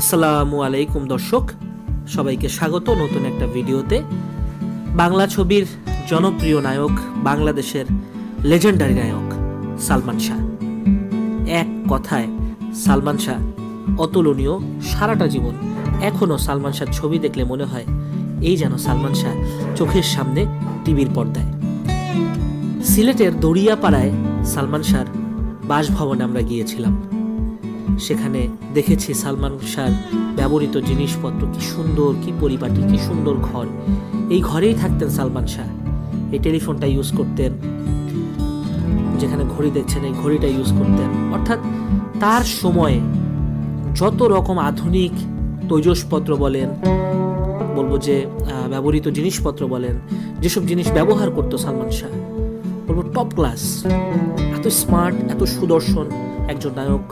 আসসালামু আলাইকুম, দর্শক। সবাইকে স্বাগত নতুন একটা ভিডিওতে। বাংলা ছবির জনপ্রিয় নায়ক, বাংলাদেশের লেজেন্ডারি নায়ক সালমান শাহ। এক কথায়, সালমান শাহ অতুলনীয় সারাটা জীবন। এখনও সালমান শাহ ছবি দেখলে মনে হয়, এই যেন সালমান শাহ চোখের সামনে টিভির পর্দায়। সিলেটের দড়িয়াপাড়ায় সালমান শাহর বাসভবনে আমরা গিয়েছিলাম। সেখানে দেখেছি সালমান শাহর ব্যবহৃত জিনিসপত্র কি সুন্দর, কি পরিপাটি, কি সুন্দর ঘর। এই ঘরেই থাকতেন সালমান শাহ। এই টেলিফোনটা ইউজ করতেন, যেখানে ঘড়ি দেখছেন, এই ঘড়িটা ইউজ করতেন। অর্থাৎ তার সময়ে যত রকম আধুনিক তৈজসপত্র বলেন, বলব যে ব্যবহৃত জিনিসপত্র বলেন, যেসব জিনিস ব্যবহার করতো সালমান শাহ, বলব টপ ক্লাস এত স্মার্ট এত সুদর্শন একজন নায়ক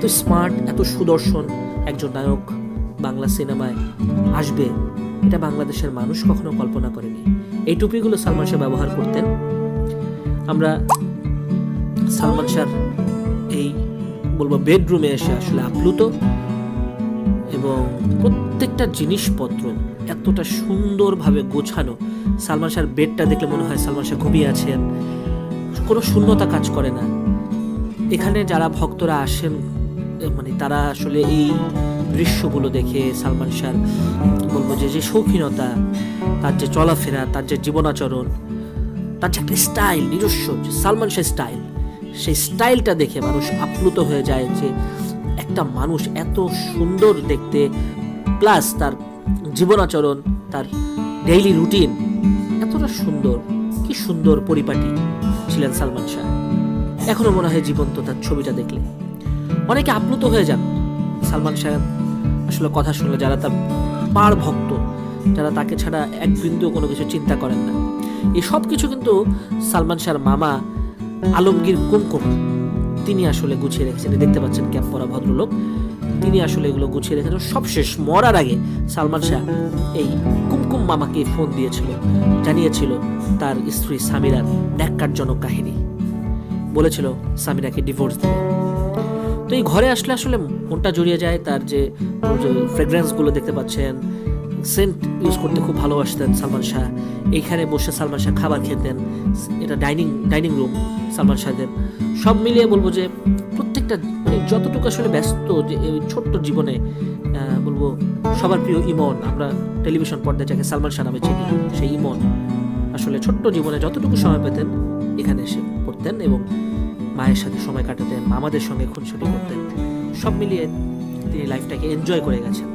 এত স্মার্ট, এত সুদর্শন একজন নায়ক বাংলা সিনেমায় আসবে, এটা বাংলাদেশের মানুষ কখনো কল্পনা করেনি। এই টুপিগুলো সালমান শাহ ব্যবহার করতেন। আমরা সালমান শাহর এই, বলব বেডরুমে এসে আসলে আপ্লুত এবং প্রত্যেকটা জিনিসপত্র এতটা সুন্দরভাবে গোছানো। সালমান শাহর বেডটা দেখলে মনে হয় সালমান শাহ ঘুমিয়ে আছেন। কোনো শূন্যতা কাজ করে না। এখানে যারা ভক্তরা আসেন মানে তারা আসলে এই দৃশ্যগুলো দেখে সালমান শাহর বলব যে যে শৌখিনতা, তার যে চলাফেরা, তার যে জীবনাচরণ, তার যে একটা স্টাইল নিজস্ব, যে সালমান শাহ স্টাইল সেই স্টাইলটা দেখে মানুষ আপ্লুত হয়ে যায় যে একটা মানুষ এত সুন্দর দেখতে প্লাস তার জীবনাচরণ, তার ডেইলি রুটিন এতটা সুন্দর। কি সুন্দর পরিপাটি ছিলেন সালমান শাহ। এখনও মনে হয় জীবন্ত তার ছবিটা দেখলে। অনেকে আপ্লুত হয়ে যান। সালমান শাহ আসলে কথা শুনলে যারা তার পার ভক্ত, যারা তাকে ছাড়া এক বিন্দু কোনো কিছু চিন্তা করেন না। এই সব কিছু কিন্তু সালমান শাহর মামা আলমগীর কুমকুম, তিনি আসলে গুছিয়ে রেখেছেন। দেখতে পাচ্ছেন ক্যাপ পরা ভদ্রলোক, তিনি আসলে এগুলো গুছিয়ে রেখেছেন। সবশেষ মরার আগে সালমান শাহ এই কুমকুম মামাকে ফোন দিয়েছিল, জানিয়েছিল তার স্ত্রী সামিরার ন্যাক্কারজনক কাহিনী। বলেছিল, সামিরাকে ডিভোর্স দেবে। তো এই ঘরে আসলে আসলে মনটা জড়িয়ে যায়, তার যে ফ্রেগ্রেন্সগুলো দেখতে পাচ্ছেন সেন্ট ইউজ করতে খুব ভালোবাসতেন সালমান শাহ। এইখানে বসে সালমান শাহ খাবার খেতেন, এটা ডাইনিং ডাইনিং রুম সালমান শাহদের। সব মিলিয়ে বলব যে, প্রত্যেকটা, যতটুকু আসলে ব্যস্ত যে ছোট্ট জীবনে বলব সবার প্রিয় ইমন, আমরা টেলিভিশন পর্দায় যাকে সালমান শাহ নামে চিনি, সেই ইমন আসলে ছোট্ট জীবনে যতটুকু সময় পেতেন, এখানে এসে পড়তেন এবং মায়ের সাথে সময় কাটাতেন, মামাদের সঙ্গে খুনসুটি করতেন। সব মিলিয়ে তিনি লাইফটাকে এনজয় করে গেছেন।